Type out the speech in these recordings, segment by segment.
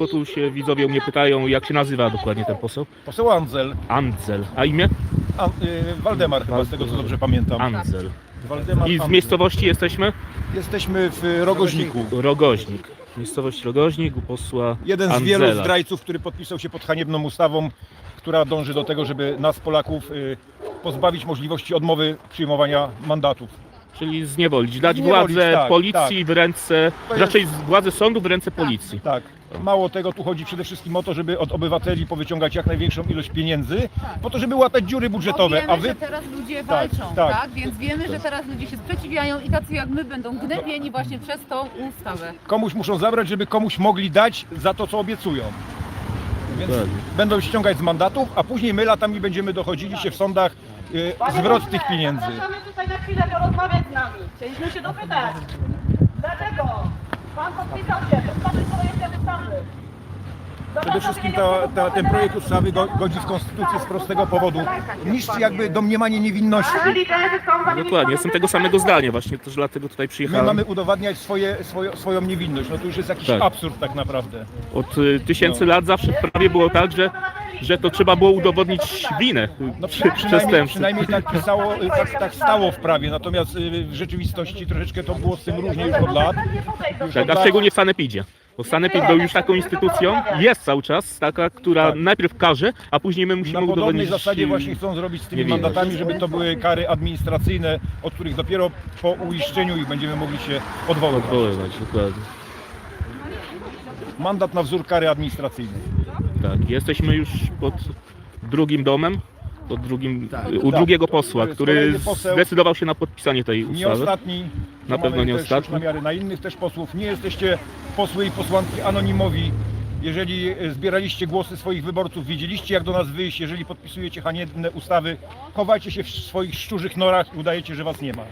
Bo tu się widzowie mnie pytają, jak się nazywa dokładnie ten poseł. Poseł Andzel, Andzel. A imię? An, y, Waldemar chyba, z tego co dobrze pamiętam. Andzel. Waldemar I z Andzel. miejscowości jesteśmy? Jesteśmy w Rogoźniku. Rogoźnik. Miejscowość Rogoźnik u posła Jeden z Andzela. wielu zdrajców, który podpisał się pod haniebną ustawą, która dąży do tego, żeby nas Polaków y, pozbawić możliwości odmowy przyjmowania mandatów. Czyli zniewolić, dać Zniewolić, władzę tak, policji w ręce, To jest- raczej władzę sądu w ręce policji. Tak. Mało tego, tu chodzi przede wszystkim o to, żeby od obywateli powyciągać jak największą ilość pieniędzy, po to, żeby łatać dziury Bo budżetowe, wiemy, a wy że teraz ludzie Tak, walczą, tak. tak, Więc wiemy, że teraz ludzie się sprzeciwiają i tacy jak my będą gnębieni właśnie przez tą ustawę. komuś muszą zabrać, żeby komuś mogli dać za to, co obiecują. Więc Dokładnie. będą ściągać z mandatów, a później my latami będziemy dochodzili się w sądach y, zwrot tych pieniędzy. Zapraszamy tutaj na chwilę z nami. Chcieliśmy się dopytać. Dlaczego? Pan podpisał się, podpisał projektem ustawy. Przede wszystkim ta, ta, ten projekt ustawy go, godzi w konstytucję z prostego powodu. Niszczy jakby domniemanie niewinności. Dokładnie, jestem tego samego zdania właśnie, też dlatego tutaj My przyjechałem. mamy udowadniać swoje, swoje, swoją niewinność. No to już jest jakiś Tak. absurd tak naprawdę. Od y, tysięcy lat zawsze w prawie było tak, że, że to trzeba było udowodnić winę No przy, przy, przynajmniej, przynajmniej tak, pisało, y, tak, tak stało w prawie, natomiast y, w rzeczywistości troszeczkę to było z tym różnie już od lat. Już Tak, od a lat. szczególnie w Sanepidzie. Bo Sanepid był już taką instytucją, jest cały czas taka, która Tak. najpierw każe, a później my musimy Na podobnej udowodnić... zasadzie właśnie chcą zrobić z tymi niewinność. mandatami, żeby to były kary administracyjne, od których dopiero po uiszczeniu ich będziemy mogli się odwoływać. Odwoływać, dokładnie. Mandat na wzór kary administracyjnej. Tak, jesteśmy już pod drugim domem, pod drugim, u Tak. drugiego posła, To jest który kolejny poseł. zdecydował się na podpisanie tej Nie ustawy. ostatni, Na pewno mamy nie też ostatni. już namiary na innych też posłów. Nie jesteście posły i posłanki anonimowi. Jeżeli zbieraliście głosy swoich wyborców, wiedzieliście jak do nas wyjść, jeżeli podpisujecie haniebne ustawy, chowajcie się w swoich szczurzych norach i udajecie, że was nie ma.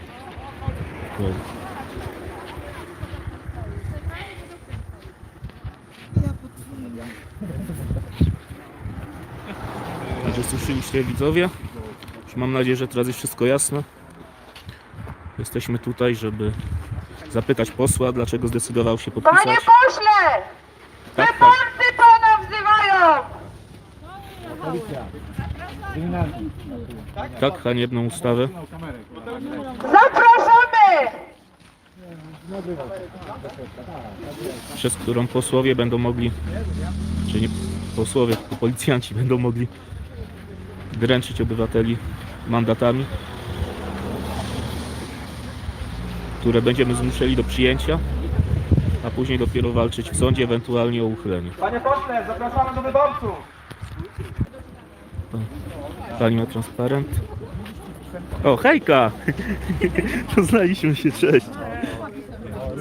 Także słyszeliście widzowie. Mam nadzieję, że teraz jest wszystko jasne. Jesteśmy tutaj, żeby zapytać posła, dlaczego zdecydował się Panie podpisać. pośle! Tak, tak. Wyborcy pana wzywają! Tak, haniebną ustawę. Zapraszamy! przez którą posłowie będą mogli, czy nie posłowie, tylko policjanci będą mogli dręczyć obywateli mandatami, które będziemy zmuszeni do przyjęcia, a później dopiero walczyć w sądzie, ewentualnie o uchylenie. Panie pośle, zapraszamy do wyborców. Pani ma transparent. O, hejka! Poznaliśmy się, cześć.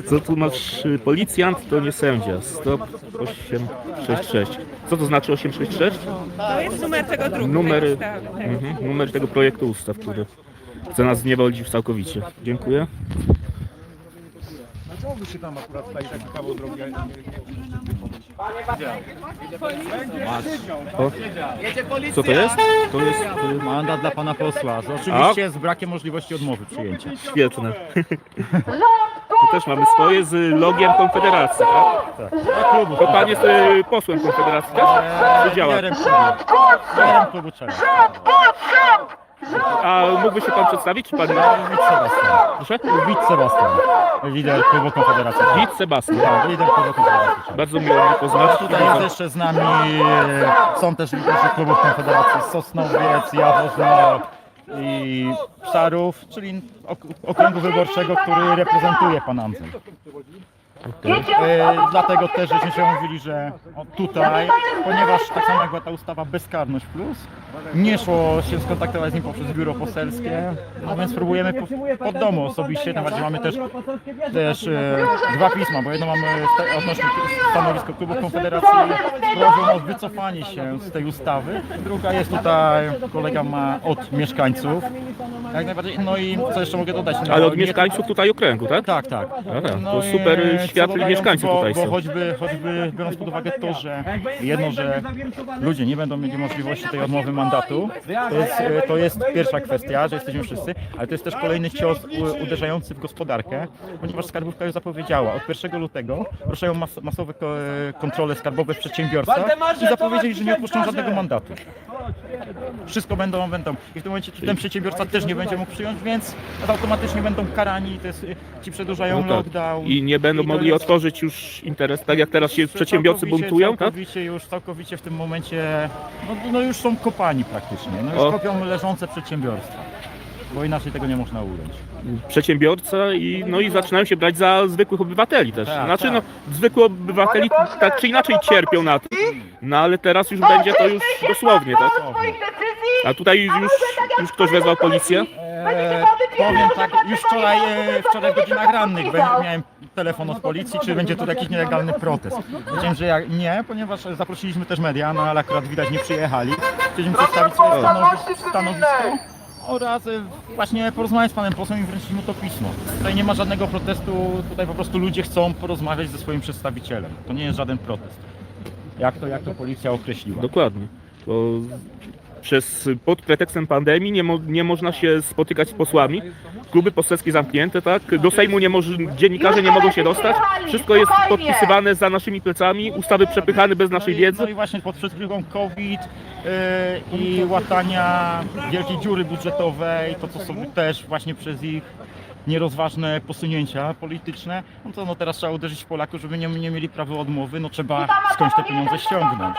Co tu masz? y, Policjant to nie sędzia. Stop 866. Co to znaczy 866? To jest numer tego druku. Numer, tej ustawy. mhm, numer tego projektu ustaw, który chce nas zniewolić całkowicie. Dziękuję. Się tam akurat taki kawał drogi? Co to jest? To jest y, Mandat dla pana posła. Oczywiście z brakiem możliwości odmowy przyjęcia. świetne. My też mamy swoje z logiem Konfederacji, tak? To pan jest y, posłem Konfederacji, tak? Czy działa? Liderem klubu. Liderem klubu czego? A mógłby się pan przedstawić, czy pan... Wit Sebastian. Proszę? Wit Sebastian. Lider klubu Konfederacji. Wit Sebastian. Tak, lider klubu Konfederacji. Bardzo miło mnie poznać. Tutaj jest jeszcze z nami, e, są też liderzy klubów Konfederacji Sosnowiec, Jaworzno i Psarów, czyli ok okręgu wyborczego, który reprezentuje pan Andrzej. E, dlatego też żeśmy się mówili, że o, tutaj, ponieważ tak samo jak była ta ustawa Bezkarność Plus, nie szło się skontaktować z nim poprzez biuro poselskie, no więc spróbujemy po, pod domu osobiście, bardziej mamy też, też e, dwa pisma, bo jedno mamy sta- odnośnie stanowisko klubu Konfederacji z prośbą o wycofanie się z tej ustawy, druga jest tutaj, kolega ma od mieszkańców, jak najbardziej, no i co jeszcze mogę dodać? No, Ale od nie- mieszkańców tutaj okręgu, tak? tak, tak. Aha, No to i super światli dodając, mieszkańcy bo, tutaj bo są. choćby, choćby biorąc pod uwagę to, że jedno, że ludzie nie będą mieli możliwości tej odmowy mandatu. To jest, e, to jest pierwsza kwestia, że jesteśmy wszyscy, ale to jest też kolejny cios u- uderzający w gospodarkę, ponieważ skarbówka już zapowiedziała, od 1 lutego ruszają mas masowe ko kontrole skarbowe w przedsiębiorstwach i zapowiedzieli, że nie odpuszczą żadnego mandatu. Wszystko będą, będą. I w tym momencie ten przedsiębiorca też nie będzie mógł przyjąć, więc automatycznie będą karani, to jest, to przedłużają No tak. lockdown. I nie będą mogli otworzyć już interes, tak jak teraz się przedsiębiorcy Całkowicie- buntują, tak? Całkowicie już, całkowicie w tym momencie, no, no już są kopani praktycznie, no już O. kopią leżące przedsiębiorstwa. Bo inaczej tego nie można ująć. Przedsiębiorca i no i zaczynają się brać za zwykłych obywateli też. Tak, Znaczy tak. no zwykli obywateli tak czy inaczej cierpią na tym. No ale teraz już będzie to już dosłownie, tak? A tutaj już, już ktoś wezwał policję. Eee, powiem tak, już wczoraj, e, wczoraj w godzinach rannych be- miałem telefon od policji, czy będzie tu jakiś nielegalny protest. Powiedziałem, że ja, nie, ponieważ zaprosiliśmy też media, no ale akurat widać nie przyjechali. Chcieliśmy przedstawić swoje stanowisko, stanowisko oraz e, właśnie porozmawiać z panem posłem i wręczyć mu to pismo. Tutaj nie ma żadnego protestu, tutaj po prostu ludzie chcą porozmawiać ze swoim przedstawicielem. To nie jest żaden protest. Jak to, jak to policja określiła. Dokładnie. Bo przez, pod pretekstem pandemii nie, mo, nie można się spotykać z posłami. Kluby poselskie zamknięte, tak? Do Sejmu nie może, dziennikarze nie mogą się dostać. Wszystko jest podpisywane za naszymi plecami, ustawy przepychane bez naszej No wiedzy. no i właśnie pod przesługą COVID yy, i łatania wielkiej dziury budżetowej, to co są też właśnie przez ich nierozważne posunięcia polityczne, no to no teraz trzeba uderzyć w Polaków, żeby nie, nie mieli prawa odmowy, no trzeba skądś te pieniądze ściągnąć.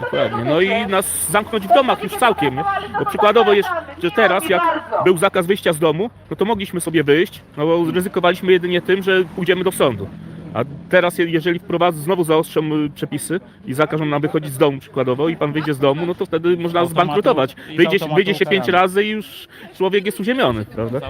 Dokładnie. No i nas zamknąć w domach już całkiem, nie? Bo przykładowo jest, że teraz jak był zakaz wyjścia z domu, no to mogliśmy sobie wyjść, no bo ryzykowaliśmy jedynie tym, że pójdziemy do sądu. A teraz je- jeżeli wprowadzą, znowu zaostrzą y, przepisy i zakażą nam wychodzić z domu przykładowo i pan wyjdzie z domu, no to wtedy można automatu- zbankrutować. Wyjdzie, wyjdzie się pięć razy i już człowiek jest uziemiony, prawda?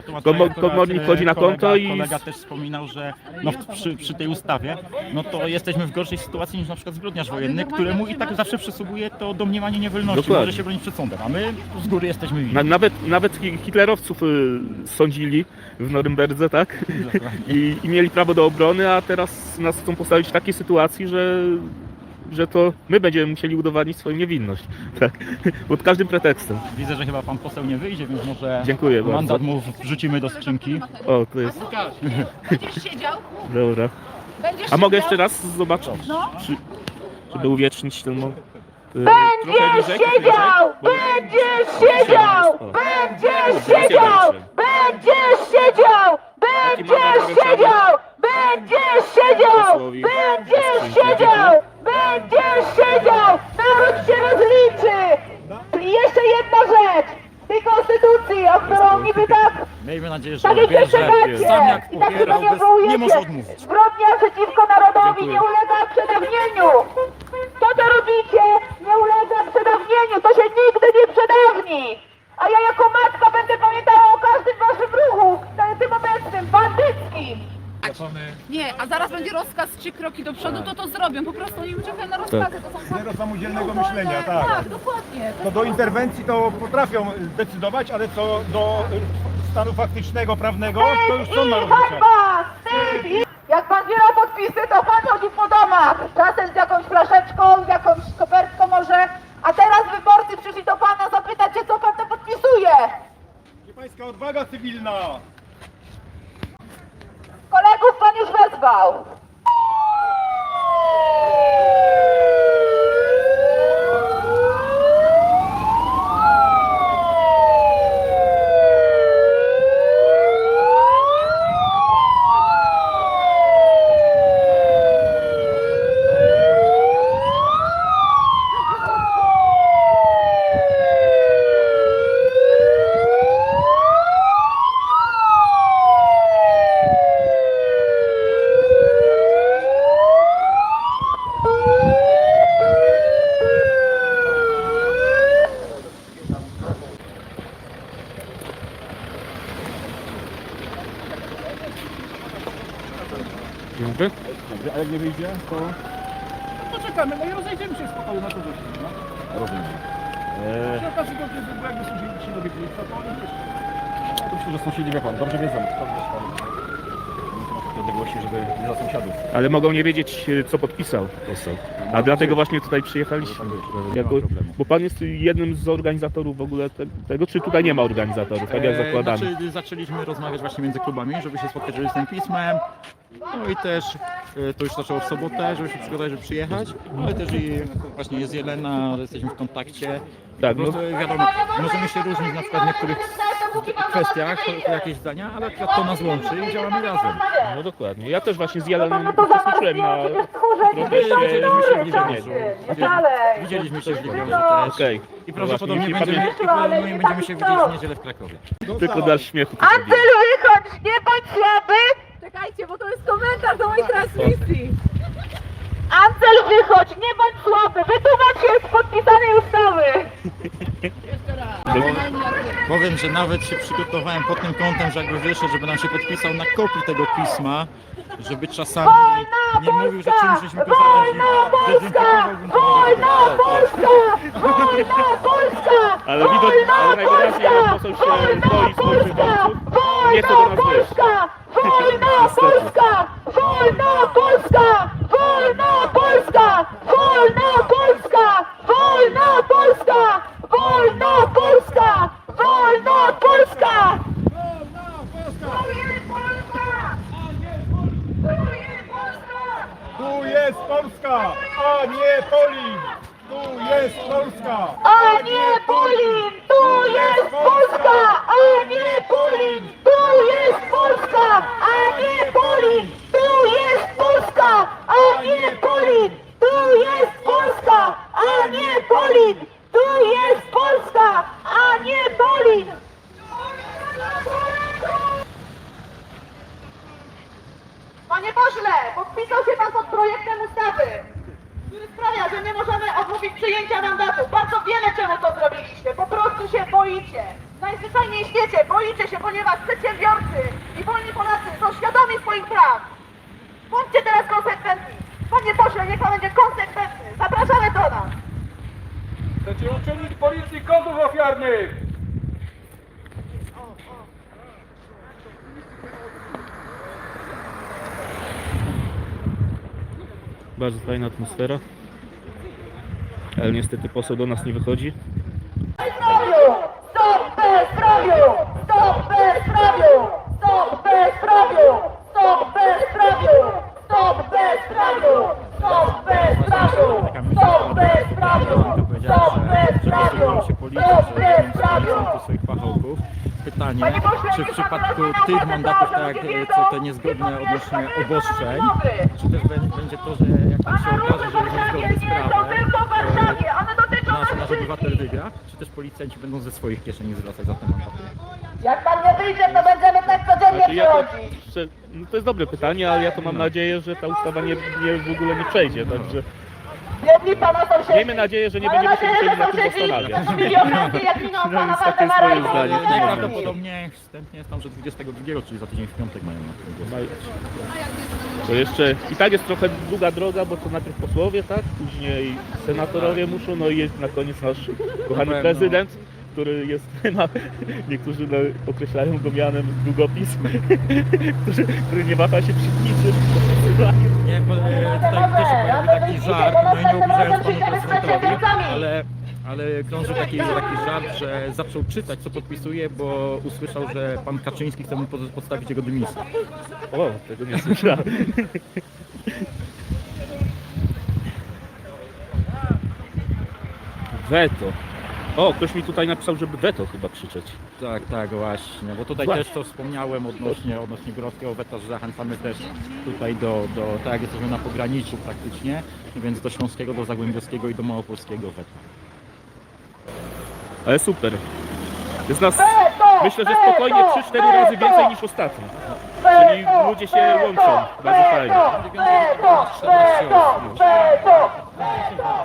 Komornik e, wchodzi na konto kolega, i... Kolega też wspominał, że no, przy, przy tej ustawie, no to jesteśmy w gorszej sytuacji niż na przykład zbrodniarz wojenny, któremu i tak zawsze przysługuje to domniemanie niewolności, Dokładnie. może się bronić przed sądem, a my z góry jesteśmy winni. Na, nawet, nawet hi- hitlerowców y, sądzili w Norymberdze, tak? I, I mieli prawo do obrony, a teraz nas chcą postawić w takiej sytuacji, że, że to my będziemy musieli udowodnić swoją niewinność. Tak? Pod każdym pretekstem. Widzę, że chyba pan poseł nie wyjdzie, więc może Dziękuję bardzo. mandat mu wrzucimy do skrzynki. O, to jest. Będziesz siedział? Dobra. Będziesz A mogę jeszcze raz zobaczyć? No. Czy, żeby uwiecznić ten moment? Będziesz siedział! Będziesz siedział! Będziesz siedział! Będziesz siedział! Będziesz siedział! Będziesz siedział! Będziesz siedział! Będziesz siedział! Naród się rozliczy! I jeszcze jedna rzecz! Tej konstytucji, o którą niby tak Miejmy nadzieję, że tak jak i tak tego nie nie może odmówić. Zbrodnia przeciwko narodowi nie ulega przedawnieniu. To, co robicie, nie ulega przedawnieniu. To się nigdy nie przedawni. A ja jako matka będę pamiętała o każdym waszym ruchu, na tym obecnym, bandyckim. Nie, a zaraz będzie rozkaz trzy kroki do przodu, to to zrobią. Po prostu nie czekają na rozkazy. To są. Zero samodzielnego myślenia, tak. Tak, dokładnie. No do interwencji to potrafią decydować, ale co do y, stanu faktycznego, prawnego, to już są! I- Jak pan zbiera podpisy, to pan chodzi po domach. Czasem z jakąś flaszeczką, z jakąś kopertką może. A teraz wyborcy przyszli do pana zapytać się, co pan to podpisuje. Gdzie pańska odwaga cywilna? carnaval. tacy bo jakby sądzili ci do wieku, to oni też. Myślę, że sąsiedzi wie pan, dobrze wiedzą, kto jest pan odległości, żeby dla sąsiadów. Ale mogą nie wiedzieć, e, co podpisał poseł. A dlatego właśnie tutaj przyjechaliśmy. Jako, bo pan jest jednym z organizatorów w ogóle te, tego, czy tutaj nie ma organizatorów, tak jak E, zakładamy? Znaczy, zaczęliśmy rozmawiać właśnie między klubami, żeby się spotkać z tym pismem. No i też e, to już zaczęło w sobotę, żeby się przygotować, żeby przyjechać. Ale też i właśnie jest Jelena, jesteśmy w kontakcie. Tak, Po no, prostu wiadomo, możemy się różnić na przykład w niektórych kwestiach, jakieś zdania, ale akurat to nas łączy i działamy razem. no dokładnie. Ja też właśnie z Jelenem uczestniczyłem na proteście Widzieliśmy się w Ligorzu. Legionierów. Dalej. Widzieliśmy się w Ligorze też. Okej. I No prawdopodobnie właśnie, będziemy, i planujemy, będziemy się widzieć w niedzielę w Krakowie. Tylko dla śmiechu Ancel, zrobiłem. wychodź, nie bądź słaby! Czekajcie, bo to jest komentarz do mojej transmisji. Ancel, wychodź, nie bądź słaby! Wytłumacz się z podpisanej ustawy! Powiem, że nawet się przygotowałem pod tym kątem, że jakby wyszedł, żeby nam się podpisał na kopii tego pisma, żeby czasami nie mówił, że czymś żeśmy go Wolna zarazić. Polska! Wolna Polska! Ale widać, ale najwyraźniej pan poseł się boi swoich wyborców. Nie chce do nas wyjść. Polska! Wolna Polska! Wolna Polska! Wolna Polska! Wolna Polska! Wolna Polska! Wolna Polska! Wolna Polska! Tu jest Polska, a nie Polin! Tu jest Polska! A nie Polin! Tu jest Polska! A nie Polin! Tu jest Polska! A nie Polin! Tu jest Polska! A nie Polin! Tu jest Polska! A nie Polin! Tu jest Polska! A nie Polin! Panie pośle, podpisał się pan pod projektem ustawy, sprawia, że nie możemy odmówić przyjęcia mandatu. Bardzo wiele czemu to zrobiliście. Po prostu się boicie. Najzwyczajniej w świecie boicie się, ponieważ przedsiębiorcy i wolni Polacy są świadomi swoich praw. Bądźcie teraz konsekwentni. Panie pośle, niech pan będzie konsekwentny. Zapraszamy do nas. Chcecie uczynić policji kątów ofiarnych! Bardzo fajna atmosfera. Ale niestety poseł do nas nie wychodzi. Bezprawiu! Stop bezprawiu! Stop bezprawiu! Stop bezprawiu! Stop bezprawiu! Stop bezprawiu! Stop bezprawiu! Stop bezprawiu! Stop bezprawiu! Stop bezprawiu! Pytanie, czy w przypadku tych mandatów, tak prawdę, e, co te niezgodne nie odnośnie obostrzeń, czy też bę- będzie to, że jak tam się okaże, że jest niezgodny z nie są prawem, tylko w Warszawie, one dotyczą nasz, nas nasz obywatel wygra, czy też policjanci będą ze swoich kieszeni zwracać za te mandaty? Jak pan nie wyjdzie, to będziemy tak codziennie Znaczy, ja to, no to jest dobre pytanie, ale ja to mam nadzieję, że ta ustawa nie, nie w ogóle nie przejdzie. Także. Miejmy nadzieję, że nie będziemy się musieli nad tym zastanawiać. No pana więc takie jest Waldemara moje i zdanie. Krzyżanina. Najprawdopodobniej wstępnie jest tam, że 22, czyli za tydzień w piątek mają na tym głos. To jeszcze i tak jest trochę długa droga, bo to najpierw posłowie, tak? Później senatorowie muszą, no i jest na koniec nasz kochany pewno. prezydent, który jest, ma, niektórzy no, określają go mianem długopis, który, który nie waha się przy niczym. Nie, bo e, tutaj też taki żart, no i nie ubliżając panu prezydentowi, ale, ale krąży taki, taki żart, że zaczął czytać, co podpisuje, bo usłyszał, że pan Kaczyński chce mu pod- podstawić jego dymisję. O, tego nie słyszałem. Weto. O, ktoś mi tutaj napisał, żeby weto chyba krzyczeć. Tak, tak, właśnie, bo tutaj Właśnie. też to wspomniałem odnośnie, odnośnie Górowskiego weta, że zachęcamy też tutaj do, do, tak jak jesteśmy na pograniczu praktycznie, więc do Śląskiego, do Zagłębiowskiego i do Małopolskiego weta. Ale super. Jest nas, myślę, że spokojnie 3-4 razy więcej niż ostatnio. Czyli ludzie się łączą. Bardzo fajnie.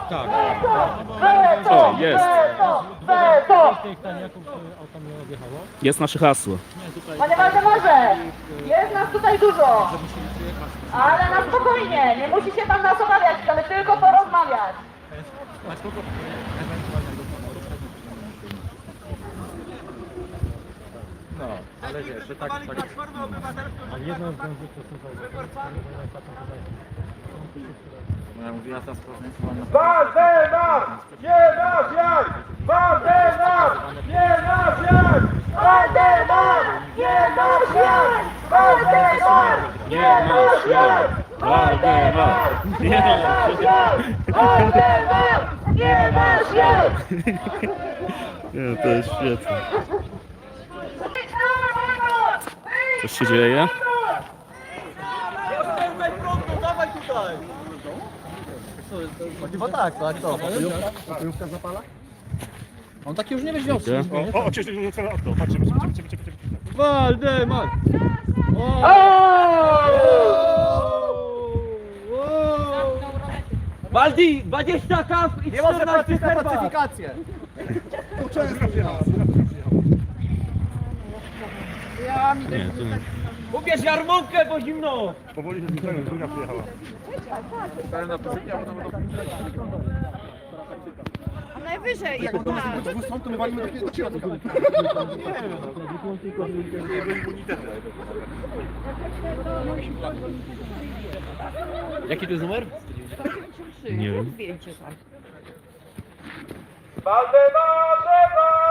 Tak, O, jest. Weto! Jest nasze hasło. Panie Waldemarze, jest nas tutaj dużo, ale na spokojnie, nie musi się pan nas obawiać, chcemy tylko porozmawiać. No, ale wiesz, że tak, tak. Ale jedno z wiążów to są No Waldemar! Nie na wiar! Waldemar! Nie na wiar! Waldemar! Nie masz jak! Waldemar! Nie masz jak! Waldemar! Nie jak! Waldemar! Nie masz jak! Nie, to jest świetne. Coś się dzieje? Chyba tak, tak, to. Pokojówka zapala? On taki już nie będzie miał Gdzie? O, oczywiście, że to patrzymy, patrzymy, patrzymy. Waldemar! Waldi, 20 kaw i 14 pacyfikację. Nie, to nie. Ubierz jarmułkę, bo zimno! Powoli się zbliżają, Zunia przyjechała. Najwyżej, jak na... Stąd to my walimy do kiedy Jaki to jest numer? Nie wiem. Waldemarze, Waldemarze,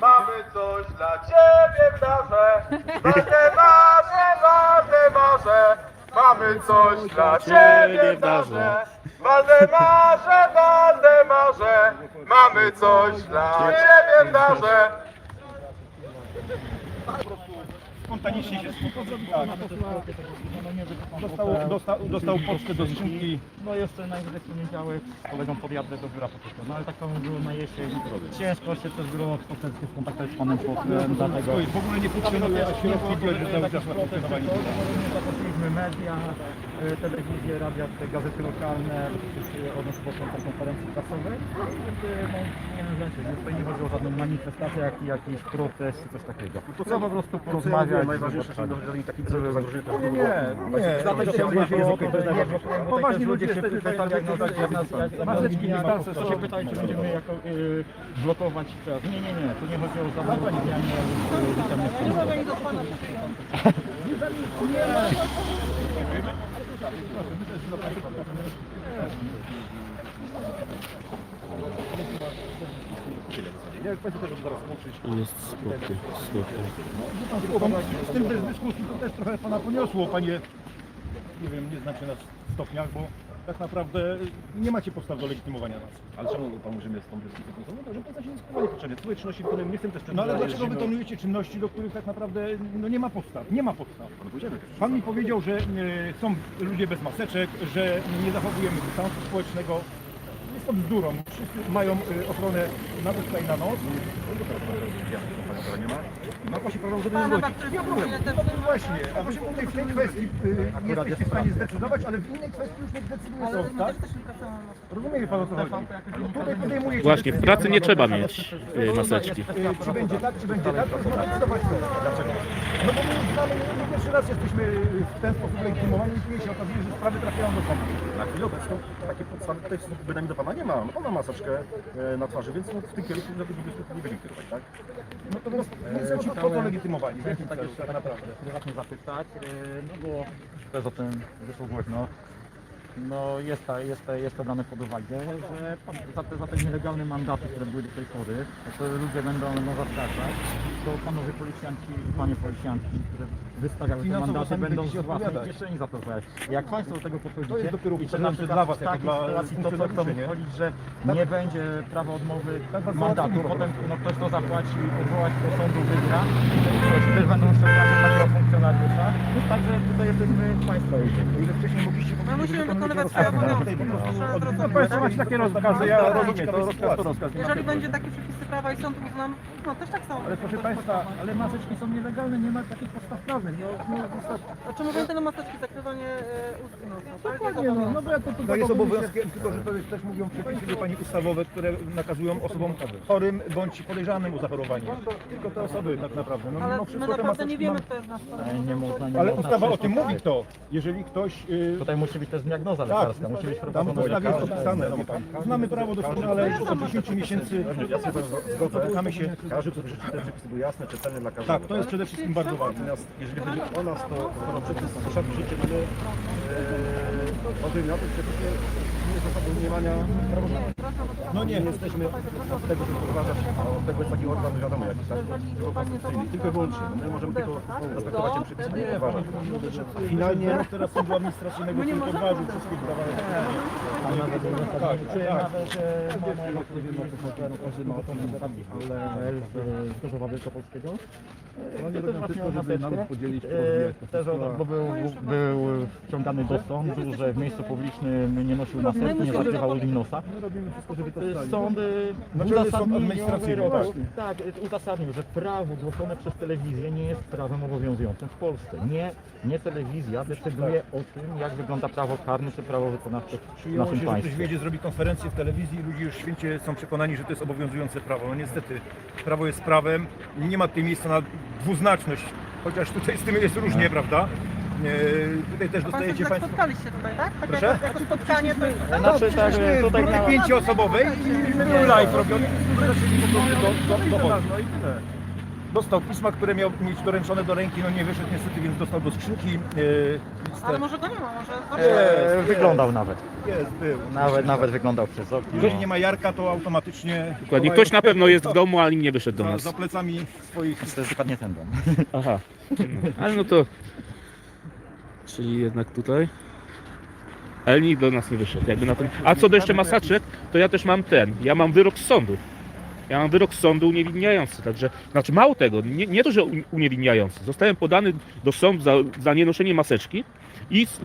mamy coś dla ciebie w darze. Waldemarze, Waldemarze, mamy coś dla ciebie w darze. Waldemarze, Waldemarze, mamy coś dla ciebie w darze. Spontanicznie się tak. dostał, dostał, dostał pocztę do skrzynki. No jeszcze najwyżej w poniedziałek z kolegą podjadę do biura po prostu. No ale tak to było na jesień. Ciężko się też było poselsko skontaktować z panem posłem, dlatego... W ogóle nie funkcjonuje środki cały czas na funkcjonowanie. Podobnie zaprosiliśmy media, y, telewizję, radia, te gazety lokalne, wszyscy od nas poszło na konferencji prasowej. No, nie wiem, nie chodzi o żadną manifestację, jak, jakiś protest, czy coś takiego. Trzeba po prostu porozmawiać. Najważniejsze, żeby dowiedzieli takich zagrożeń. Nie, nie, dlatego się Poważni ludzie się pytali, jak nas nas Maseczki nie ma, to się pytali, czy będziemy jako, y, blokować czas. Nie, nie, nie, tu nie chodzi o żadne rozmawianie, Jest spokój, spokój. Z tym też dyskusji to też trochę pana poniosło, panie, nie wiem, nie znacie nas w stopniach, bo tak naprawdę nie macie podstaw do legitymowania nas. Ale czemu pan mówi, że jest tą dyskusją? No to, że pan się nie skłania potrzebnie. Swoje czynności, które nie chcę też No ale dlaczego wykonujecie czynności, do których tak naprawdę no, nie ma podstaw? Nie ma podstaw. No. Pan mi powiedział, że e, są ludzie bez maseczek, że nie zachowujemy dystansu społecznego. To bzdurą. Wszyscy mają e, ochronę na usta i na nos. ma. Pan się żeby nie zgodzić. Nie ma problemu. No właśnie, a tutaj w tej kwestii e, nie jesteście w stanie zdecydować, ale w innej kwestii już nie decyduje sąd, tak? Rozumie pan o co chodzi? Tutaj podejmujecie Właśnie, w decyzję. pracy nie trzeba mieć y, maseczki. E, Czy będzie tak, czy będzie tak, to sąd. Dlaczego? No bo my znamy, nie pierwszy raz jesteśmy w ten sposób legitymowani i później się okazuje, że sprawy trafiają do sądu. Na chwilę obecną takie podstawy tutaj w wydaniu do pana nie ma. Pan ma maseczkę e, na twarzy, więc no, w tym kierunku żeby dyskusji nie będziemy kierować, tak? No to więc, po co legitymowali? W jakim celu tak naprawdę? prywatnie zapytać, y, no bo też o tym wyszło głośno. No jest, ta, jest, ta, jest to brane pod uwagę, że za te, za te nielegalne mandaty, które były do tej pory, to ludzie będą no, zastraszać, to panowie policjanci panie policjanci, które wystawiały te Finansowo mandaty, sami będą będziecie z własnej odpowiadać. kieszeni za to brać. Jak państwo do tego podchodzicie, To jest dopiero i że na przykład dla was, w jako takiej dla sytuacji to co funkcjonariuszy, nie? wychodzić, że nie będzie prawa odmowy Tak bardzo mandatu, potem no, ktoś to zapłaci, odwołać do sądu, wygra, i też będą ściągać takiego funkcjonariusza, także tutaj jesteśmy państwo Ile wcześniej mogliście My musimy wykonywać swoje obowiązki. Trzeba No. Państwo macie takie rozkazy, ja rozumiem, to rozkaz to rozkaz. Jeżeli będzie takie przepisy prawa i sąd uznam, no też tak samo. Ale proszę Państwa, Ale maseczki są nielegalne, nie ma takich podstaw prawnych. No, no, A czy mówią tyle maseczki, zakrywanie e, ust i nosa? tak? dokładnie, no, no bo jak to, to, to jest obowiązkiem, tylko że to jest, też mówią przepisy wie Pani ustawowe, które nakazują osobom chorym bądź podejrzanym o zachorowanie. Tylko te osoby tak naprawdę. No, Ale no, my wszystko te naprawdę nie maseczki wiemy, mam- kto jest nasz Nie można, nie Ale można ustawa o tym mówi kto. Jeżeli ktoś... Yy, Tutaj musi być też diagnoza. diagnoza lekarska, musi być Tam w ustawie jest opisane. wie pan. Mamy prawo doskonale od 10 miesięcy Ja się zgodzę, spotykamy się. każdy, kto przeczyta te przepisy, były jasne, czytelne dla każdego. Tak, to jest przede wszystkim bardzo ważne. Natomiast jeżeli chodzi o nas, to skoro przepisy są szersze, czytamy e, o tym, na tym przepisie nie zasadą mniemania praworządności. No nie, Nie jesteśmy od tego, żeby wprowadzać, a od tego jest taki organ, wiadomo jaki, tak? Tylko konstytucyjny, tylko i wyłącznie. My możemy tylko respektować ten przepis, nie uważać. finalnie teraz Sądu Administracyjnego w tym podważył wszystkie prawa. A nawet Tak, czy tak. nawet nie wiem, o tym hotelu, każdy ma o tym federacji, ale z Gorzowa Wielkopolskiego. No nie też właśnie o maseczkę. E, Też o, bo był, był wciągany do sądu, że w miejscu publicznym nie nosił maseczki, nie zakrywał im nosa. Sąd e, Znaczy, ale sąd uzasadnił administracyjny, wyrok, tak. tak, e, uzasadnił, że prawo głoszone przez telewizję nie jest prawem obowiązującym w Polsce. Nie, nie telewizja decyduje o tym, jak wygląda prawo karne czy prawo wykonawcze w Przyjęło naszym się, że ktoś państwie. wiedzie, zrobi konferencję w telewizji i ludzie już święcie są przekonani, że to jest obowiązujące prawo. No niestety, prawo jest prawem, nie ma tutaj miejsca na dwuznaczność, chociaż tutaj z tym jest różnie, prawda? E, tutaj też dostajecie się tak Państwo... spotkaliście tutaj, tak? tak Proszę? Jako, jako spotkanie to jest... Znaczy, tak, Byliśmy w tutaj grupie na, pięcioosobowej i był live robiony, zaczęli po prostu do, do, do wody. Dostał pisma, które miał mieć doręczone do ręki, no nie wyszedł niestety, więc dostał do skrzynki e, listę. Ale może go nie ma, może... e, wyglądał nawet. Jest, był. Nawet, nawet wyglądał przez okno. Jeżeli nie ma Jarka, to automatycznie... Dokładnie, ktoś na pewno jest w domu, ale nie wyszedł do nas. za plecami swoich... To jest dokładnie ten dom. Aha. Ale no to... Czyli jednak tutaj... Ale nikt do nas nie wyszedł. Jakby na ten... A co do jeszcze maseczek, to ja też mam ten. Ja mam wyrok z sądu. Ja mam wyrok z sądu uniewinniający, także, znaczy mało tego, nie, nie to, że u- uniewinniający. Zostałem podany do sądu za, za nienoszenie maseczki i s-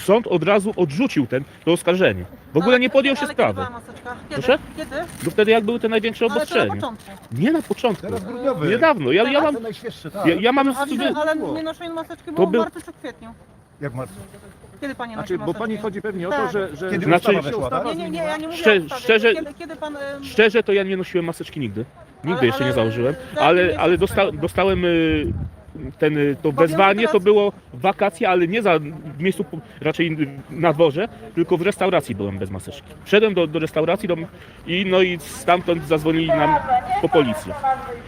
sąd od razu odrzucił ten, to oskarżenie. W ogóle nie podjął się sprawy. Kiedy była maseczka? Kiedy? Proszę? Kiedy? Bo wtedy jak były te największe Ale to na obostrzenia. początku. Nie na początku. Teraz grudniowy. Niedawno. Ja, ja mam, To najświeższe, tak. ja, ja mam A ale nie noszenie maseczki To było był- w marcu czy kwietniu. Jak marcu. Kiedy pani nosi Znaczy, bo pani chodzi pewnie o to, Tak. że... że Kiedy Znaczy- ustawa weszła, tak? Nie, nie, nie, ja nie mówię Szczerze- o ustawie. szczerze- Kiedy, kiedy pan... em, Szczerze to ja nie nosiłem maseczki nigdy. Nigdy Ale- jeszcze nie ale- założyłem. za Ale, ale dosta, dostałem y, ten, y, to wezwanie, to było wakacje, ale nie za, w miejscu raczej na dworze, tylko w restauracji byłem bez maseczki. Wszedłem do, do restauracji do, i no i stamtąd zadzwonili nam po policję.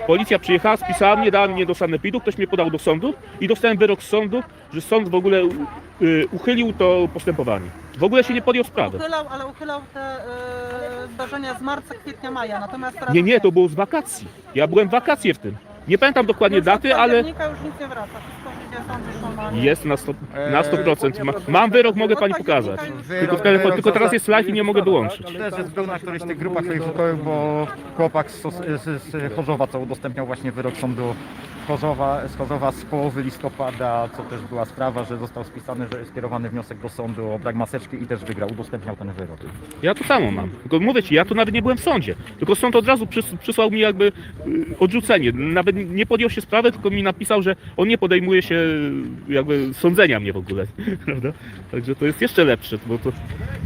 Policja przyjechała, spisała mnie, dała mnie do sanepidu, ktoś mnie podał do sądu i dostałem wyrok z sądu, że sąd w ogóle y, uchylił to postępowanie. W ogóle się nie podjął sprawy. Uchylał, ale uchylał te e, zdarzenia z marca, kwietnia, maja. Natomiast teraz Nie, nie, to było z wakacji. Ja byłem w wakacje w tym. Nie pamiętam dokładnie Już od daty, ale października już nic nie wraca. Wszystko idzie sąd już normalnie. jest na 100%. Na 100%. Ma, mam wyrok, mogę pani pokazać. Tylko, w telefon, tylko teraz jest live i nie mogę wyłączyć. Też jest był na którejś z tych grupach facebookowych, bo chłopak z, Sos- z, z Chorzowa, co udostępniał właśnie wyrok sądu Chorzowa, z Chorzowa z połowy listopada, co też była sprawa, że został spisany, że jest skierowany wniosek do sądu o brak maseczki i też wygrał, udostępniał ten wyrok. Ja to samo mam. Tylko mówię ci, ja tu nawet nie byłem w sądzie. Tylko sąd od razu przys, przysłał mi jakby y, odrzucenie. Nawet nie podjął się sprawy, tylko mi napisał, że on nie podejmuje się y, jakby sądzenia mnie w ogóle. Prawda? Także to jest jeszcze lepsze. Bo to,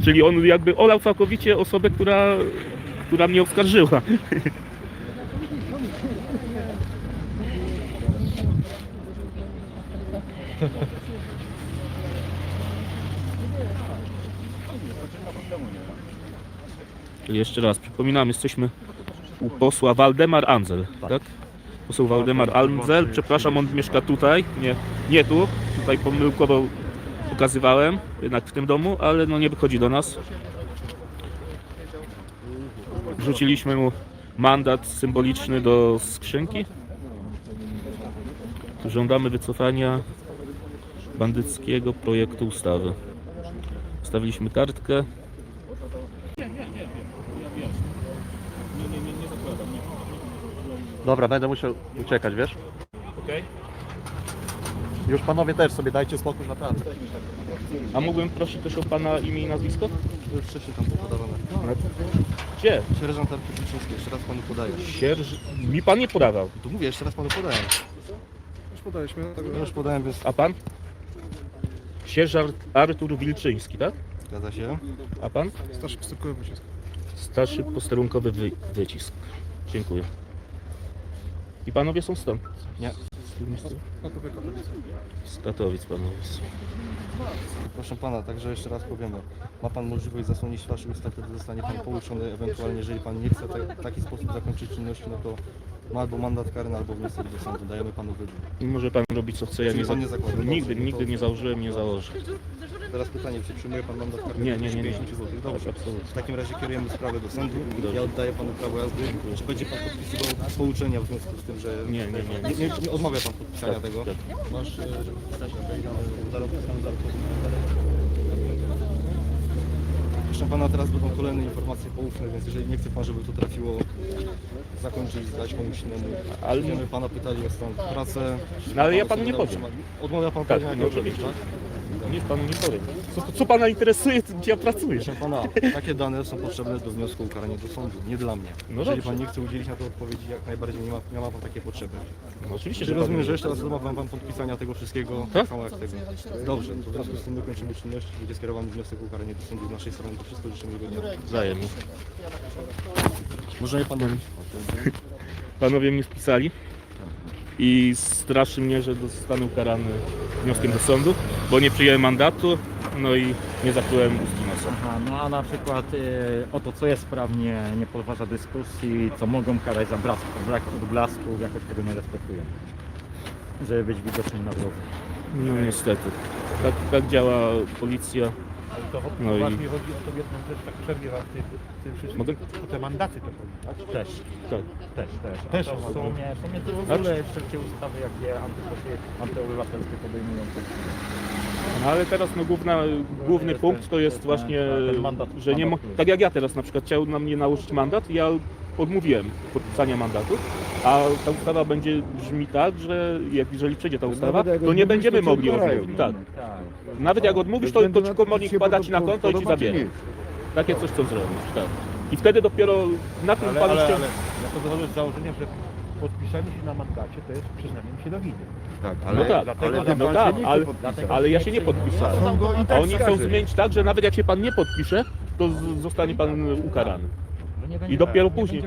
czyli on jakby olał całkowicie osobę, która, która mnie oskarżyła. Jeszcze raz przypominam, jesteśmy u posła Waldemar Anzel, tak? Poseł Waldemar Anzel, przepraszam, on mieszka tutaj, nie, nie tu, tutaj pomyłkowo pokazywałem, jednak w tym domu, ale no nie wychodzi do nas. Wrzuciliśmy mu mandat symboliczny do skrzynki. Żądamy wycofania bandyckiego projektu ustawy. Wstawiliśmy kartkę. Dobra, będę musiał uciekać, wiesz? Okej. Już panowie też sobie dajcie spokój na pracę. A mógłbym prosić też o pana imię i nazwisko? Już wcześniej tam podawane. Gdzie? Sierżant Artur Wilczyński, jeszcze raz panu podaję. Sierż... Mi pan nie podawał. Tu mówię, jeszcze raz panu podaję. Już podaliśmy. Już podałem, więc A pan? Sierżant Artur Wilczyński, tak? zgadza się. A pan? Starszy posterunkowy pocisk. Starszy posterunkowy wy... wycisk. Dziękuję. I panowie są stąd? Nie. Burmistrz? Z Katowic panowie. są. Proszę pana, także jeszcze raz powiemy. Ma pan możliwość zasłonić twarz i usta, wtedy zostanie pan pouczony. Ewentualnie, jeżeli pan nie chce w taki sposób zakończyć czynności, no to ma albo mandat karny, albo wniosek do sądu. Dajemy panu wybór. I może pan robić co chce, ja Czyli nie, za... pan nie zakłada? nigdy, nigdy nie założyłem, nie założę. Teraz pytanie, czy przyjmuje pan mandat karny? Nie, nie, nie, nie. 50 zł. Dobrze. Absolutnie. W takim razie kierujemy sprawę do sądu. Dobrze. Ja oddaję panu prawo jazdy. Czy będzie pan podpisywał pouczenia w związku z tym, że... Nie, nie, nie. Nie, nie, nie odmawia pan podpisania Tak, tego? tak. Masz e, zarobkowego. Proszę pana, teraz będą kolejne informacje poufne, więc jeżeli nie chce pan, żeby to trafiło, zakończyć, zdać komuś innemu. Ale- Będziemy pana pytali o stan pracę. No, ale ja Pan panu nie powiem. Odmawia pan Tak, tak, no oczywiście. Nic panu nie powiem. Co, co pana interesuje, to gdzie ja pracuję? Proszę pana, takie dane są potrzebne do wniosku o ukaranie do sądu, nie dla mnie. No Jeżeli dobrze. pan nie chce udzielić na to odpowiedzi, jak najbardziej nie ma, nie ma pan takiej potrzeby. No oczywiście, Czy że rozumiem, pan- że jeszcze raz odmawiam pan podpisania tego wszystkiego, Tak? samo jak tego. Dobrze, to w związku z tym dokończymy czynności, będzie skierowany wniosek o ukaranie do sądu z naszej strony. To wszystko życzę miłego dnia. Wzajemnie. Możemy pan Panowie mnie spisali i straszy mnie, że zostanę ukarany wnioskiem do sądu, bo nie przyjąłem mandatu, no i nie zakryłem ust i nosa. Aha, no a na przykład e, o to, co jest prawnie, nie podważa dyskusji, co mogą karać za brak, brak odblasku, jakoś tego nie respektują. Żeby być widocznym na drodze. No niestety. Tak, tak działa policja. Ale to No i- poważnie chodzi o to jedną rzecz, tak przerwie wam w tym, tym wszystkim. Mogę? O te mandaty to chodzi, tak? Też, Tak. też, też. Też to są- w sumie, w sumie to w ogóle wszelkie ustawy, jakie antyobywatelskie podejmują. No ale teraz no, główna, główny jest punkt ten- to jest ten- właśnie, ten mandat- że nie mandat. tak jak ja teraz na przykład chciał na mnie nałożyć mandat, ja odmówiłem podpisania mandatu, a ta ustawa będzie brzmi tak, że jak, jeżeli przyjdzie ta ustawa, nawet jak to nie będziemy mogli odmówić. Tak. Tak. Nawet jak odmówisz, to, to ci komornik wkłada ci na konto i ci zabiera. Takie coś chcą zrobić, tak. I wtedy dopiero na tym Ale, panu ale, się... ale ja to z założenia, że podpisanie się na mandacie to jest przyznaniem się do winy. Tak, No tak, dlatego ale no tak, ale, ale ja się nie podpisałem. I A tak oni chcą zmienić tak, że nawet jak się pan nie podpisze, to z- zostanie pan ukarany. Będzie- I dopiero nie później.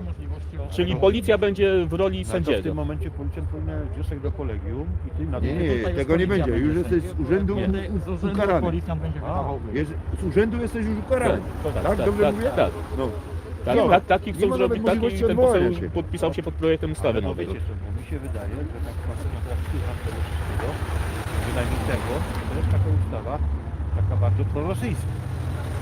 Czyli policja będzie w roli No to w tym momencie policjant powinien wniosek do kolegium i ty na Nie, nie, Tutaj tego nie policja będzie. Już będzie jesteś z urzędu Nie, z urzędu ukarany. policjant będzie wydawał wyrok. Jest, z urzędu jesteś już ukarany. Tak, dobrze tak, mówię? tak. No. Tak, Nie ma- tak, taki nie chcą ma zrobić, taki możliwości ten poseł odwołania się. podpisał się pod projektem ustawy No nowej. wiecie co, bo mi się wydaje, że tak patrzę na trakturę tego wszystkiego, przynajmniej tego, to jest taka ustawa, taka bardzo prorosyjska.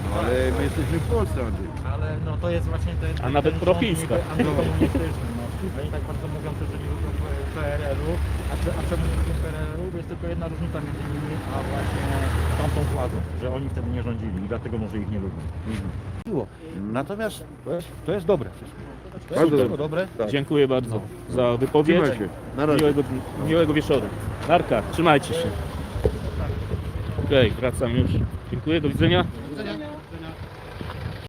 No, ale my jesteśmy w Polsce, Andrzej. Ale no to jest właśnie ten... A nawet ten rząd niby antykomunistyczny, no. Oni tak bardzo mówią, że nie lubią PRL-u, a, cze- a lubią PRL-u? Bo jest tylko jedna różnica między nimi, a właśnie tamtą władzą, że oni wtedy nie rządzili i dlatego może ich nie lubią. Natomiast to jest, to jest dobre wszystko. To Bardzo jest dobre. dobre. Dziękuję bardzo za wypowiedź. Trzymaj się. Na razie. Miłego, miłego wieczoru. Narka, trzymajcie się. Okej, wracam już. Dziękuję, do widzenia.